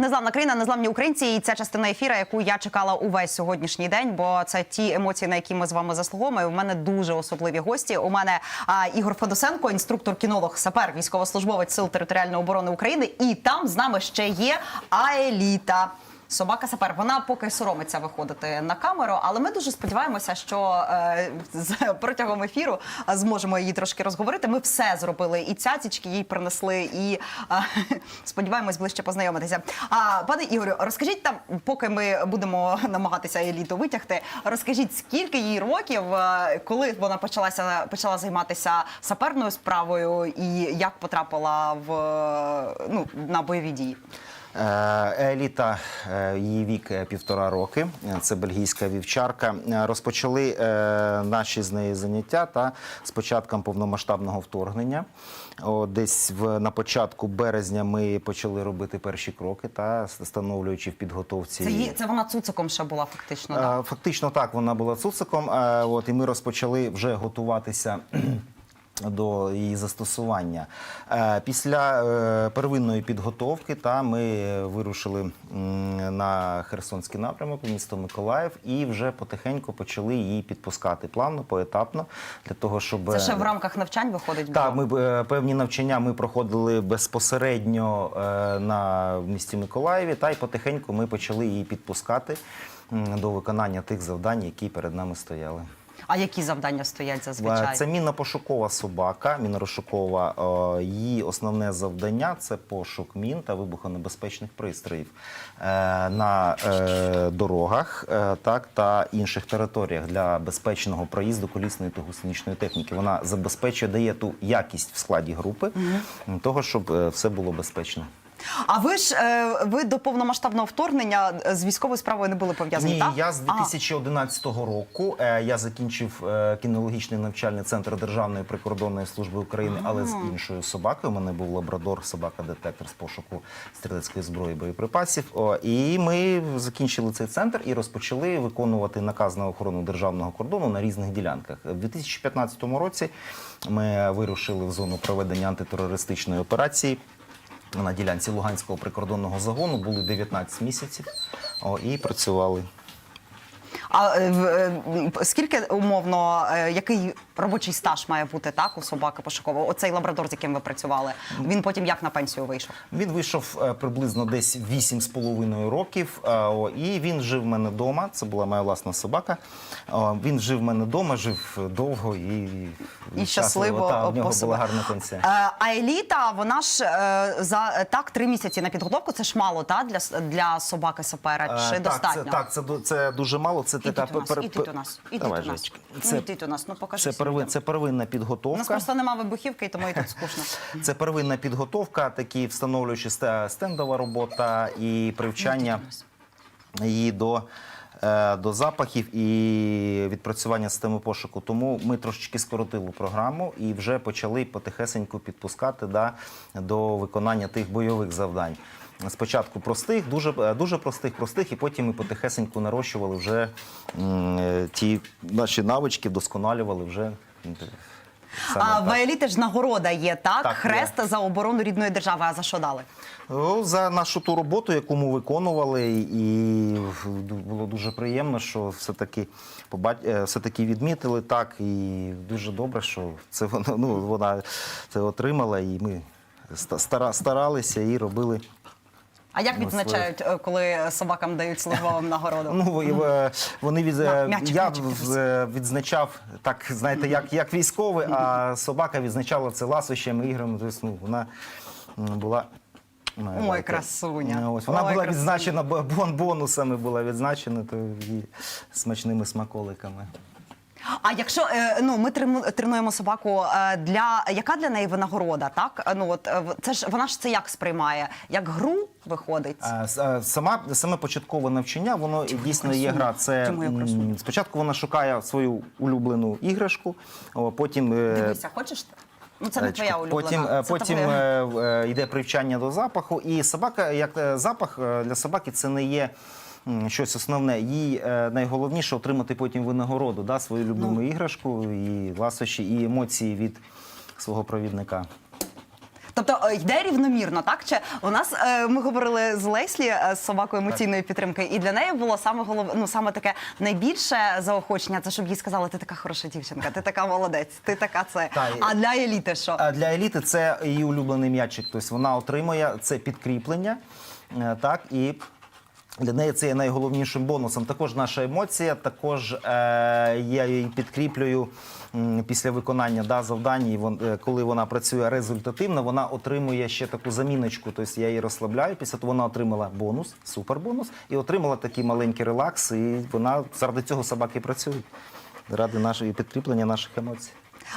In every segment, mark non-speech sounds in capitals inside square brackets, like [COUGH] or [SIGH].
Незламна країна, незламні українці, і ця частина ефіра, яку я чекала увесь сьогоднішній день, бо це ті емоції, на які ми з вами заслуговуємо. У мене дуже особливі гості. У мене а, Ігор Федосенко, інструктор, кінолог, сапер, військовослужбовець сил територіальної оборони України. І там з нами ще є Аеліта. Собака сапер. Вона поки соромиться виходити на камеру, але ми дуже сподіваємося, що е, з, [LAUGHS] протягом ефіру е, зможемо її трошки розговорити. Ми все зробили, і цяцічки їй принесли, і е, [LAUGHS] сподіваємось ближче познайомитися. А пане Ігорю, розкажіть там, поки ми будемо [LAUGHS] намагатися еліту витягти, розкажіть, скільки їй років, е, коли вона почалася почала займатися саперною справою, і як потрапила в е, ну на бойові дії. Е, Еліта, е, її вік е, півтора роки. Це бельгійська вівчарка. Розпочали наші з нею заняття та з початком повномасштабного вторгнення. О, десь в на початку березня ми почали робити перші кроки та встановлюючи в підготовці. Це її це вона цуциком ще була фактично. Е, Фактично так, вона була цуциком. От і ми розпочали вже готуватися. До її застосування Е, після е, первинної підготовки та ми вирушили на Херсонський напрямок, місто Миколаїв, і вже потихеньку почали її підпускати плавно, поетапно для того, щоб Це ще е, в рамках навчань виходить. так, ми певні навчання ми проходили безпосередньо на місті Миколаєві, та й потихеньку ми почали її підпускати до виконання тих завдань, які перед нами стояли. А які завдання стоять зазвичай? Е, Це мінно-пошукова собака, мінно-розшукова. е, Її основне завдання це пошук мін та вибухонебезпечних пристроїв е, на дорогах так, та інших територіях для безпечного проїзду колісної та гусеничної техніки. Вона забезпечує, дає ту якість в складі групи, того, щоб все було безпечно. А ви ж е, ви до повномасштабного вторгнення з військовою справою не були пов'язані? Ні, так? я з А, 2011 року е, я закінчив е, кінологічний навчальний центр Державної прикордонної служби України, але з іншою собакою. У мене був лабрадор, собака-детектор з пошуку стрілецької зброї боєприпасів. О, і ми закінчили цей центр і розпочали виконувати наказ на охорону державного кордону на різних ділянках. У 2015 році ми вирушили в зону проведення антитерористичної операції. На ділянці Луганського прикордонного загону були 19 місяців о, і працювали. А е, е, скільки умовно, е, який робочий стаж має бути так у собаки пошукового? Оцей лабрадор, з яким ви працювали, він потім як на пенсію вийшов? Він вийшов е, приблизно десь 8,5 років, е, о, і він жив в мене вдома. Це була моя власна собака. Він жив в мене вдома, жив довго і, І щасливо Та, в нього по собі. була гарна пенсія. Е, А еліта, вона ж е, за е, так три місяці на підготовку. Це ж мало та для с- для собаки сапера. Чи Е, достатньо? Так, це, так, це, ду- це дуже мало. Це Ідіть така нас, пер- ідіть пер- нас, ідіть Давай, у нас. Жечка. Ну, Це, ідіть нас, ну покажи. це, всім первин, це первинна У нас просто нема вибухівки, і тому і тут скучно. [LAUGHS] Це первинна підготовка, такі встановлюючи сте- стендова робота і привчання її до, е, до запахів і відпрацювання системи пошуку. Тому ми трошечки скоротили програму і вже почали потихесеньку підпускати да, до виконання тих бойових завдань. Спочатку простих, дуже, е, дуже простих, простих, і потім ми потихесеньку нарощували вже е, ті наші навички, вдосконалювали вже. саме А в еліти ж нагорода є, так? Так, Хрест за оборону рідної держави. А за що дали? Ну, За нашу ту роботу, яку ми виконували, і було дуже приємно, що все-таки е, все-таки відмітили так. І дуже добре, що це вона, ну, вона це отримала, і ми старалися і робили. А як Ну, відзначають, е, коли собакам дають службовим нагороду? Ну, е, вони від... На, е, м'ячик, я м'ячик, в- е, відзначав так, знаєте, як, як військовий, а собака відзначала це ласощами, іграми. Тобто, ну, вона м, була. Ой, давайте. красуня. Ось, вона Ой, була красуня. відзначена бо- бон бонусами, була відзначена то і смачними смаколиками. А якщо е, ну ми тренуємо собаку е, для яка для неї винагорода? Так Е, ну от це ж вона ж це як сприймає? Як гру виходить? Сама саме початкове навчання, воно дійсно є гра. Це спочатку вона шукає свою улюблену іграшку, потім Дивися, хочеш? Ну це не твоя улюблена. Потім, це потім твоя. йде привчання до запаху, і собака, як запах для собаки, це не є. Щось основне, їй е, найголовніше отримати потім винагороду, да, свою улюблену Ну. іграшку, і ласощі, і емоції від свого провідника. Тобто е, йде рівномірно, так? Чи у нас е, ми говорили з Леслі з собакою емоційної підтримки, і для неї було саме голов... ну, саме таке найбільше заохочення, це щоб їй сказали, ти така хороша дівчинка, ти така молодець, ти така це. Та, А для еліти що? А для еліти це її улюблений м'ячик. Тобто вона отримує це підкріплення. Так, і для неї це є найголовнішим бонусом. Також наша емоція, також е, я її підкріплюю м, після виконання да, завдань. Вон, е, коли вона працює результативно, вона отримує ще таку заміночку. Тобто я її розслабляю. Після того вона отримала бонус, супербонус, і отримала такий маленький релакс. І вона заради цього собаки працюють. Ради нашої підкріплення наших емоцій.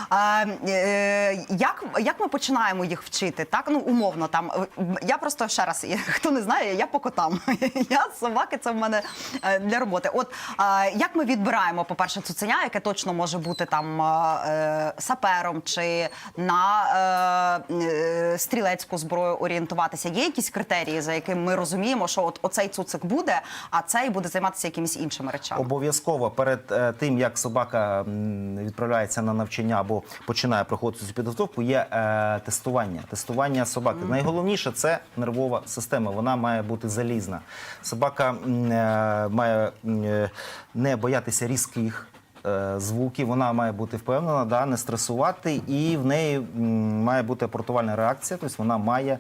А, е, як, як ми починаємо їх вчити? Так, ну умовно там. е, Я просто ще раз, хто не знає, я по котам. [LAUGHS] Я собаки, це в мене е, для роботи. От а, як ми відбираємо, по-перше, цуценя, яке точно може бути там е, сапером чи на е, е, стрілецьку зброю орієнтуватися? Є якісь критерії, за якими ми розуміємо, що от оцей цуцик буде, а цей буде займатися якимись іншими речами? Обов'язково перед е, тим, як собака відправляється на навчання або починає проходити цю підготовку, є е, тестування. Тестування собаки. Найголовніше це нервова система. Вона має бути залізна. Собака е, має е, не боятися різких. Звуки Звуків вона має бути впевнена, да, не стресувати, і в неї має бути апортувальна реакція, тобто вона має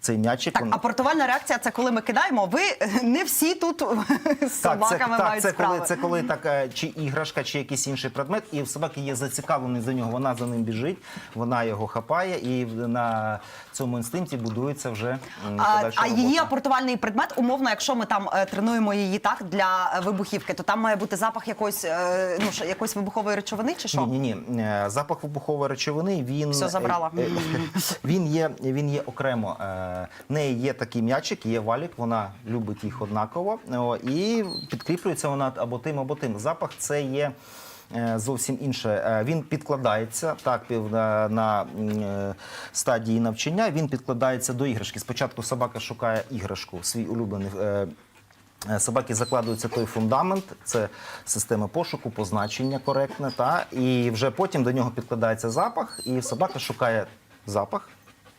цей м'ячик. Так, він- апортувальна реакція це коли ми кидаємо. Ви не всі тут [LAUGHS] з собаками так, мають це справи. коли це коли так е, чи іграшка, чи якийсь інший предмет, і в собаки є зацікавленість за нього. Вона за ним біжить, вона його хапає, і на цьому інстинкті будується вже А, а її апортувальний предмет, умовно, якщо ми там е, тренуємо її так для е, вибухівки, то там має бути запах якоїсь, ну, якоїсь вибухової речовини чи що? Ні, ні, ні. Запах вибухової речовини він Все забрала. [LAUGHS] Він є, він є окремо. Е, В неї є такий м'ячик, є валік, вона любить їх однаково. І підкріплюється вона або тим, або тим. Запах це є. е, Зовсім інше. Е, Він підкладається так пів- на, на е, стадії навчання. Він підкладається до іграшки. Спочатку собака шукає іграшку, свій улюблений. е, Е, Собаки закладується той фундамент, це система пошуку, позначення коректне, та і вже потім до нього підкладається запах, і собака шукає запах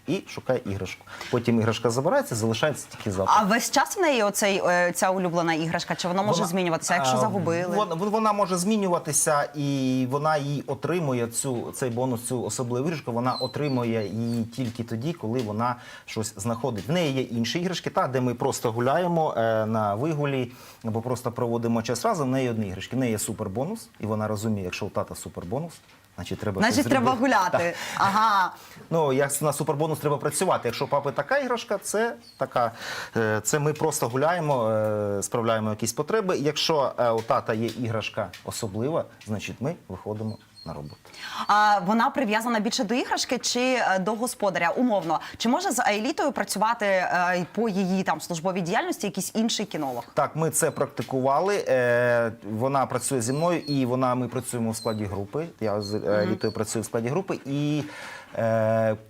і шукає іграшку. Потім іграшка забирається, залишається тільки запах. А весь час в неї оцей е, ця улюблена іграшка, чи вона може Вона- змінюватися, якщо а, загубили? Вона, вона може змінюватися, і вона її отримує цю цей бонус, цю особливу іграшку. Вона отримує її тільки тоді, коли вона щось знаходить. В неї є інші іграшки, та де ми просто гуляємо е, на вигулі або просто проводимо час разом. В неї одні іграшки. В неї є супербонус, і вона розуміє, якщо у тата супербонус, значить треба щось Значить, треба зробити. гуляти. Так. Ага. Ну, як на супербонус треба працювати. Якщо у папи така іграшка, це така. е, Це ми просто гуляємо, е, справляємо якісь потреби. Якщо е, у тата є іграшка особлива, значить ми виходимо на роботу. А вона прив'язана більше до іграшки чи е, до господаря? Умовно, чи може з Аелітою працювати е, по її там службовій діяльності якийсь інший кінолог? Так, ми це практикували. Е, Вона працює зі мною, і вона ми працюємо в складі групи. Я з елітою mm -hmm. працюю в складі групи, і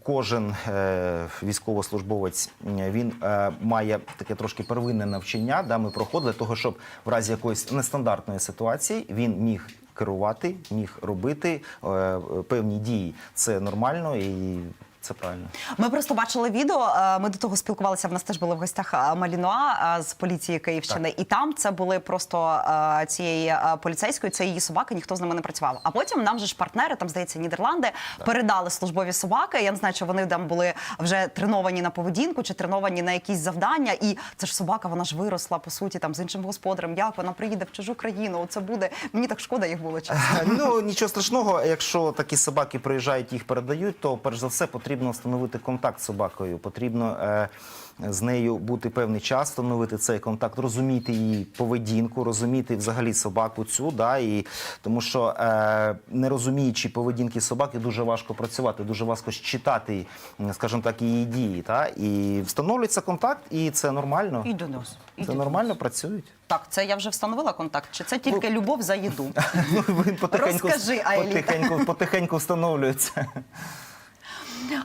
кожен е, військовослужбовець він е, має таке трошки первинне навчання. Да, ми проходили того, щоб в разі якоїсь нестандартної ситуації він міг. Керувати, міг робити е, певні дії. Це нормально і це правильно. Ми просто бачили відео. е, Ми до того спілкувалися. В нас теж були в гостях е, Малінуа е, з поліції Київщини, і там це були просто цієї поліцейської, це її собаки. Ніхто з ними не працював. А потім нам же ж партнери, там здається, Нідерланди, передали службові собаки. Я не знаю, чи вони там були вже треновані на поведінку чи треновані на якісь завдання. І це ж собака, вона ж виросла по суті там з іншим господарем. Як вона приїде в чужу країну? Це буде мені так шкода їх було чесно. Ну нічого страшного, якщо такі собаки приїжджають, їх передають, то перш за все потрібно встановити контакт з собакою. Потрібно е, з нею бути певний час, встановити цей контакт, розуміти її поведінку, розуміти взагалі собаку цю. Да, і, тому що е, не розуміючи поведінки собаки, дуже важко працювати, дуже важко читати, скажімо так, її дії. Та? І встановлюється контакт, і це нормально. І до нас. І Це до нормально нас. працюють. Так, це я вже встановила контакт. Чи це тільки любов за їду? [LAUGHS] Ну, він потихеньку, Розкажи, потихеньку, потихеньку встановлюється.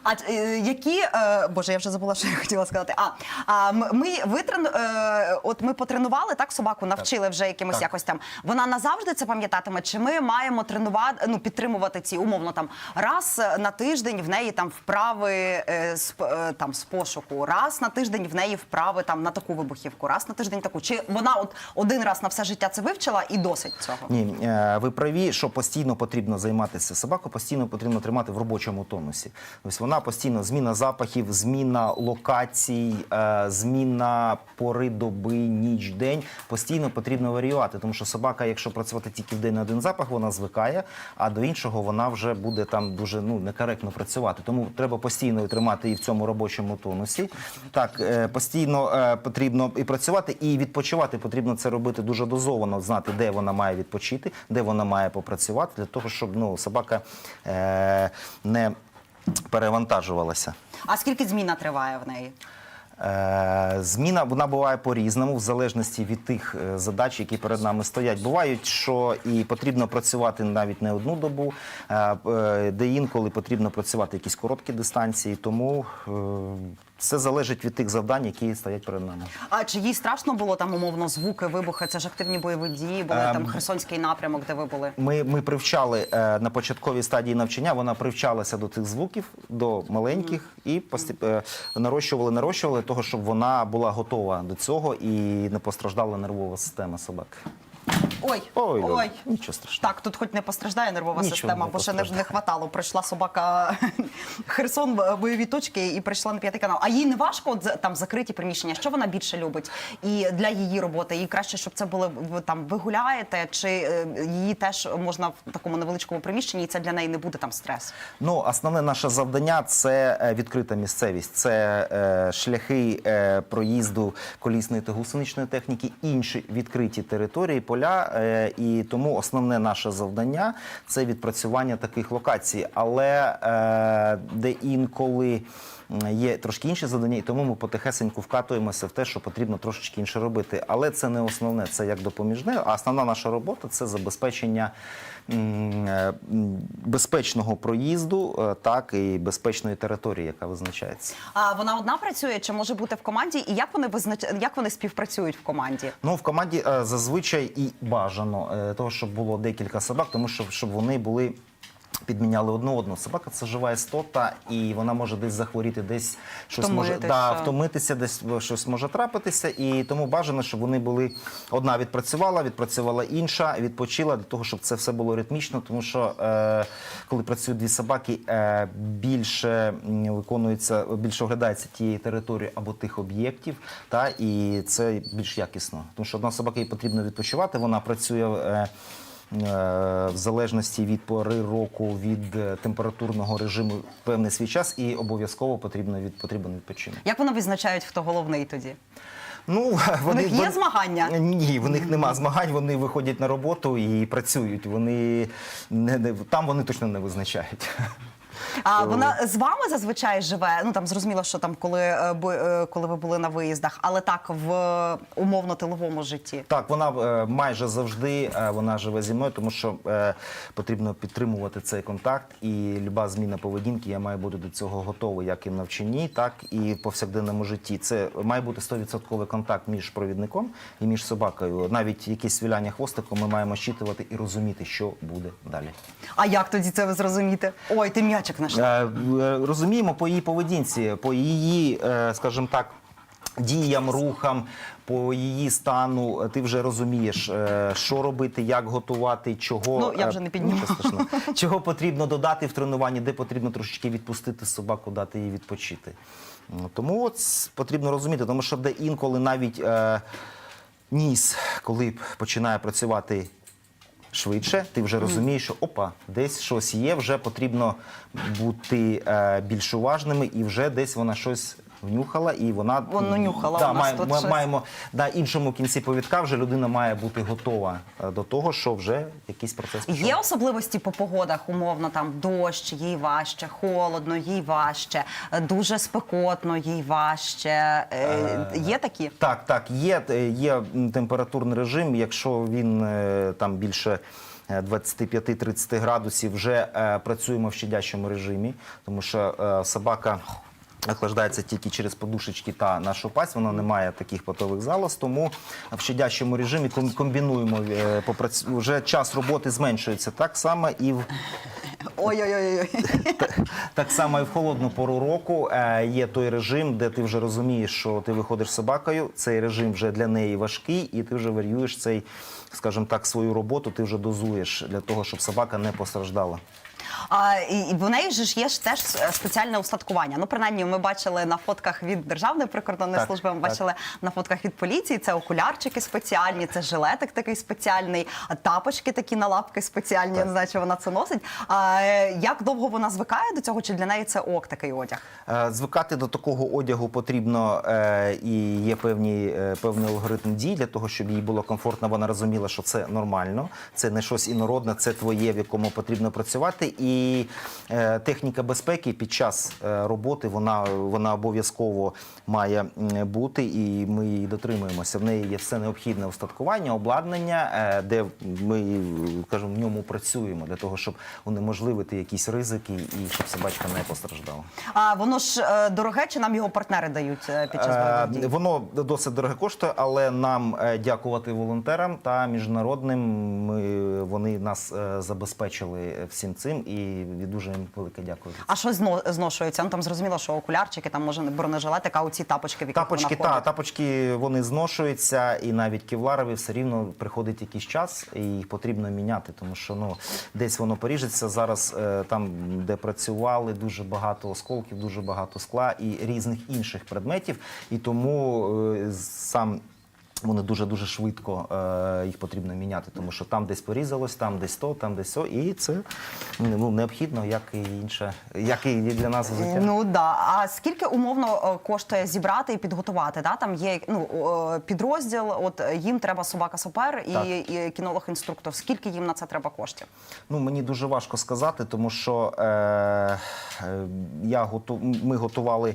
А е, які е, боже, я вже забула, що я хотіла сказати. А, а ми ви трен, е, от ми потренували так собаку, навчили вже якимось Так. якось там. Вона назавжди це пам'ятатиме. Чи ми маємо тренувати, ну підтримувати ці умовно там раз на тиждень в неї там вправи е, з, е, там з пошуку, раз на тиждень в неї вправи там на таку вибухівку, раз на тиждень таку. Чи вона от один раз на все життя це вивчила і досить цього? Ні, е, ви праві, що постійно потрібно займатися. Собаку постійно потрібно тримати в робочому тонусі. Тобто вона постійно зміна запахів, зміна локацій, е, зміна пори доби, ніч, день. Постійно потрібно варіювати, тому що собака, якщо працювати тільки в день на один запах, вона звикає, а до іншого вона вже буде там дуже ну некоректно працювати. Тому треба постійно тримати її в цьому робочому тонусі. Так, е, постійно е, потрібно і працювати, і відпочивати. Потрібно це робити дуже дозовано, знати, де вона має відпочити, де вона має попрацювати, для того, щоб ну собака не перевантажувалася. А скільки зміна триває в неї? Е, Зміна вона буває по-різному, в залежності від тих е, задач, які перед нами стоять. Бувають, що і потрібно працювати навіть не одну добу, е, де інколи потрібно працювати якісь короткі дистанції. Тому все залежить від тих завдань, які стоять перед нами. А чи їй страшно було там умовно звуки, вибухи? Це ж активні бойові дії, були Ем, там Херсонський напрямок, де ви були. Ми, ми привчали е, на початковій стадії навчання, вона привчалася до цих звуків, до маленьких, і постіп, е, нарощували, нарощували того, щоб вона була готова до цього і не постраждала нервова система собаки. Ой, Ой, ой. нічого страшного. Так, тут хоч не постраждає нервова Нічого система, не бо ще не, не хватало. Прийшла собака [LAUGHS] Херсон, б- бойові точки і прийшла на п'ятий канал. А їй не важко от, там закриті приміщення. Що вона більше любить? І для її роботи їй краще, щоб це були ви там. Ви гуляєте, чи е, її теж можна в такому невеличкому приміщенні, і це для неї не буде там стрес. Ну, основне наше завдання це е, відкрита місцевість, це е, шляхи е, проїзду колісної та гусеничної техніки, інші відкриті території, поля. Е, і тому основне наше завдання це відпрацювання таких локацій. Але е, де інколи. Є трошки інші завдання, і тому ми потихесеньку вкатуємося в те, що потрібно трошечки інше робити. Але це не основне, це як допоміжне. А основна наша робота це забезпечення е, безпечного проїзду, так і безпечної території, яка визначається. А вона одна працює, чи може бути в команді? І як вони визнач... як вони співпрацюють в команді? Ну в команді зазвичай і бажано е, того, щоб було декілька собак, тому що щоб вони були. Підміняли одну одну. Собака це жива істота, і вона може десь захворіти, десь щось може да, втомитися, десь щось може трапитися. І тому бажано, щоб вони були одна відпрацювала, відпрацювала інша, відпочила для того, щоб це все було ритмічно. Тому що е, коли працюють дві собаки, е, більше виконується, більше оглядається тієї території або тих об'єктів, та і це більш якісно. Тому що одна собака їй потрібно відпочивати, вона працює. Е, в залежності від пори року, від е, температурного режиму певний свій час, і обов'язково потрібно від потрібен відпочинок. Як вони визначають, хто головний тоді? Ну [LAUGHS] вони них є змагання? Ні, в них нема змагань. Вони виходять на роботу і працюють. Вони не, не там вони точно не визначають. [LAUGHS] А вона з вами зазвичай живе. Ну там зрозуміло, що там коли, е, е, коли ви були на виїздах, але так в умовно тиловому житті. Так, вона е, майже завжди вона живе зі мною, тому що потрібно підтримувати цей контакт. І люба зміна поведінки, я маю бути до цього готовий, як і в навчанні, так і в повсякденному житті. Це має бути 100% контакт між провідником і між собакою. Навіть якісь віляння хвостиком ми маємо щитувати і розуміти, що буде далі. А як тоді це ви зрозумієте? Ой, ти м'ячик наш. Е, е, Розуміємо по її поведінці, по її, е, скажімо так. Діям, рухам, по її стану, ти вже розумієш, що робити, як готувати, чого Ну, я вже не підніму. [LAUGHS] чого потрібно додати в тренуванні, де потрібно трошечки відпустити собаку, дати їй відпочити. Ну, Тому от потрібно розуміти, тому що де інколи навіть е, ніс, коли починає працювати швидше, ти вже розумієш, що опа, десь щось є, вже потрібно бути е, більш уважними, і вже десь вона щось внюхала, і вона Воно нюхала Да, у нас має- тут ми щось. маємо на іншому кінці повідка. Вже людина має бути готова е, до того, що вже якийсь процес пішов. Є особливості по погодах, умовно там дощ, їй важче, холодно, їй важче, е, дуже спекотно, їй важче. Е, Є такі? Так, так, є, е, є м, температурний режим. Якщо він е, там більше е, 25-30 градусів, вже е, працюємо в щадящому режимі, тому що е, собака. Охлаждається тільки через подушечки та нашу пасть, вона не має таких потових залоз, тому в щадящому режимі комбінуємо е, попрац- вже час роботи зменшується так само і в Ой-ой-ой. так само і в холодну пору року е, є той режим, де ти вже розумієш, що ти виходиш з собакою. Цей режим вже для неї важкий, і ти вже варіюєш цей, скажімо так, свою роботу. Ти вже дозуєш для того, щоб собака не постраждала. А, і, і в неї же ж є ж теж спеціальне устаткування. Ну, принаймні, ми бачили на фотках від Державної прикордонної Так, служби, ми так. бачили на фотках від поліції. Це окулярчики спеціальні, це жилетик такий спеціальний, а тапочки такі на лапки спеціальні. Я не знаю, чи вона це носить. А, е, як довго вона звикає до цього? Чи для неї це ок такий одяг? Е, Звикати до такого одягу потрібно е, і є певні, е, певний алгоритм дій для того, щоб їй було комфортно. Вона розуміла, що це нормально, це не щось інородне, це твоє, в якому потрібно працювати. І е, техніка безпеки під час е, роботи вона, вона обов'язково має бути, і ми її дотримуємося. В неї є все необхідне устаткування, обладнання, е, де ми кажемо, в ньому працюємо для того, щоб унеможливити якісь ризики і щоб собачка не постраждала. А воно ж дороге, чи нам його партнери дають під час бойових дій? Воно досить дороге коштує, але нам дякувати волонтерам та міжнародним. Ми, вони нас забезпечили всім цим і дуже їм велике дякую. А що зно, зношується? Ну там зрозуміло, що окулярчики, там може бронежилетик, а оці тапочки, в яких Тапочки, вона та ходить? тапочки вони зношуються, і навіть кевларові все рівно приходить якийсь час, і їх потрібно міняти, тому що ну десь воно поріжеться. Зараз е, там, де працювали, дуже багато осколків, дуже багато скла і різних інших предметів. І тому е, сам. Вони дуже дуже швидко е, їх потрібно міняти, тому що там десь порізалось, там десь то, там десь то, і це ну необхідно, як і інше, як і для нас взуття. Ну да. А скільки умовно е, коштує зібрати і підготувати? Да? Там є ну е, підрозділ. От е, їм треба собака сапер і, і кінолог-інструктор. Скільки їм на це треба коштів? Ну мені дуже важко сказати, тому що е, я готу, ми готували.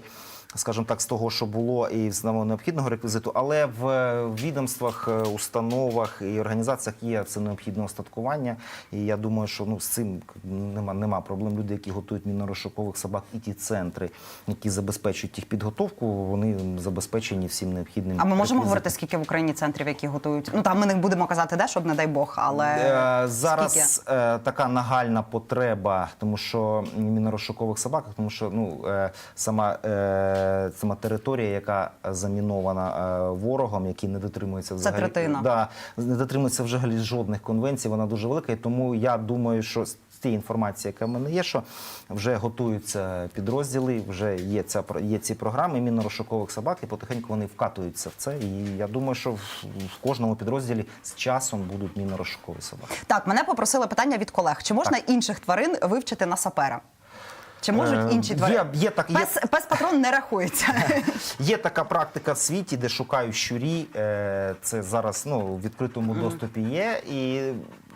Скажімо так, з того, що було, і з необхідного реквізиту, але в е, відомствах, е, установах і організаціях є це необхідне остаткування. І я думаю, що ну з цим нема, нема проблем. Люди, які готують мінно-розшукових собак, і ті центри, які забезпечують їх підготовку, вони забезпечені всім необхідним. А ми можемо реквізитом. говорити, скільки в Україні центрів, які готують? Ну там ми не будемо казати, де щоб не дай Бог, але Е, Зараз скільки? е, така нагальна потреба, тому що мінно-розшукових собак, тому що ну е, сама, е, сама територія, яка замінована е, ворогом, який не дотримується взагалі третина. Да, не дотримується взагалі жодних конвенцій. Вона дуже велика. І тому я думаю, що з тієї інформації, яка в мене є, що вже готуються підрозділи, вже є ця є ці програми мінно-розшукових собак, і потихеньку вони вкатуються в це. І я думаю, що в, в кожному підрозділі з часом будуть мінно-розшукові собаки. так мене попросили питання від колег: чи можна інших тварин вивчити на сапера? Чи можуть Е, інші є- тварини? є так- є- пес, пес патрон не рахується. [LAUGHS] Є така практика в світі, де шукають щурі. Е, Це зараз ну, в відкритому доступі є. І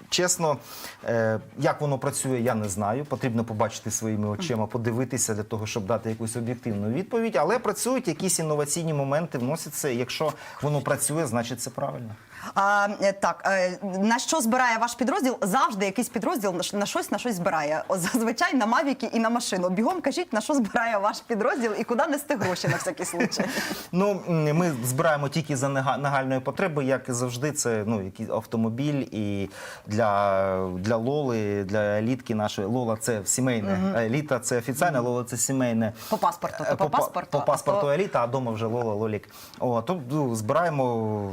чесно, е, як воно працює, я не знаю. Потрібно побачити своїми очима, подивитися для того, щоб дати якусь об'єктивну відповідь. Але працюють якісь інноваційні моменти, вносяться. Якщо воно працює, значить це правильно. А, е, так, е, на що збирає ваш підрозділ? Завжди якийсь підрозділ на щось на щось збирає. Зазвичай на мавіки і на машину. Бігом кажіть, на що збирає ваш підрозділ і куди нести гроші на всякий случай. [LAUGHS] Ну, ми збираємо тільки за нагальної потреби, як і завжди. Це ну, автомобіль і для, для для Лоли, для елітки нашої. Лола це сімейне. Еліта це офіційна, Лола це сімейне. По паспорту, то Е, по паспорту, По паспорту то- еліта, а вдома вже Лола, Лолік. О, то ну, збираємо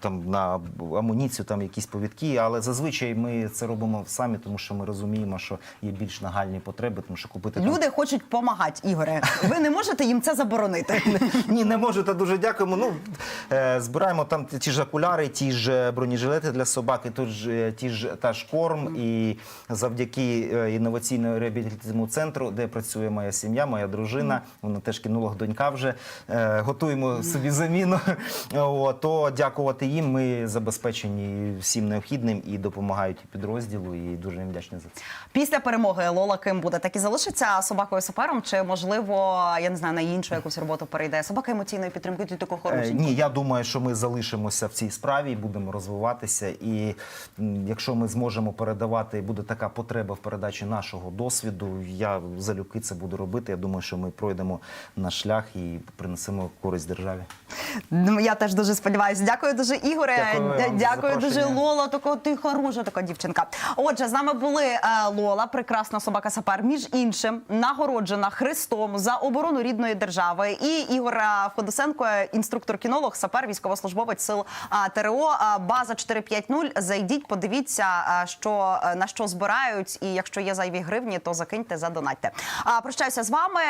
там на амуніцію, там якісь повідки, але зазвичай ми це робимо самі, тому що ми розуміємо, що є більш нагальні потреби, тому що купити там Люди хочуть допомагати, Ігоре. Ви не можете їм це заборонити. [LAUGHS] ні, не можу, та дуже дякуємо. Ну, е, збираємо там ті- ті ж окуляри, ті ж бронежилети для собаки, тут ж, е, ті ж та ж корм. І завдяки е, інноваційному реабілітаційному центру, де працює моя сім'я, моя дружина, вона теж кінолог, донька вже е, готуємо собі заміну. [LAUGHS] То дякувати їм. Ми забезпечені всім необхідним і допомагають підрозділу. І дуже їм вдячні за це. Після перемоги Лола ким буде? Так і залишиться собакою сапером, чи можливо, я не знаю, на іншу якусь роботу перейде? Собака емоційної підтримки ти таку Е. Ні, я думаю, що ми залишимося в цій справі і будемо розвиватися. І якщо ми зможемо передавати, буде така потреба в передачі нашого досвіду, я залюбки це буду робити. Я думаю, що ми пройдемо наш шлях і принесемо користь державі. Ну, Я теж дуже сподіваюся. Дякую дуже, Ігоре. Дякую вам Д- за Дякую дуже. Лола. Така ти хороша така дівчинка. Отже, з нами були е, Лола, прекрасна собака сапер, між іншим, нагороджена Христом за оборону рідної держави. І Ігор е, Федосенко, інструктор-кінолог, сапер, військовослужбовець сил ТРО. База 450. Зайдіть, подивіться, а, що е, на що збирають. І якщо є зайві гривні, то закиньте, задонатьте. А прощаюся з вами.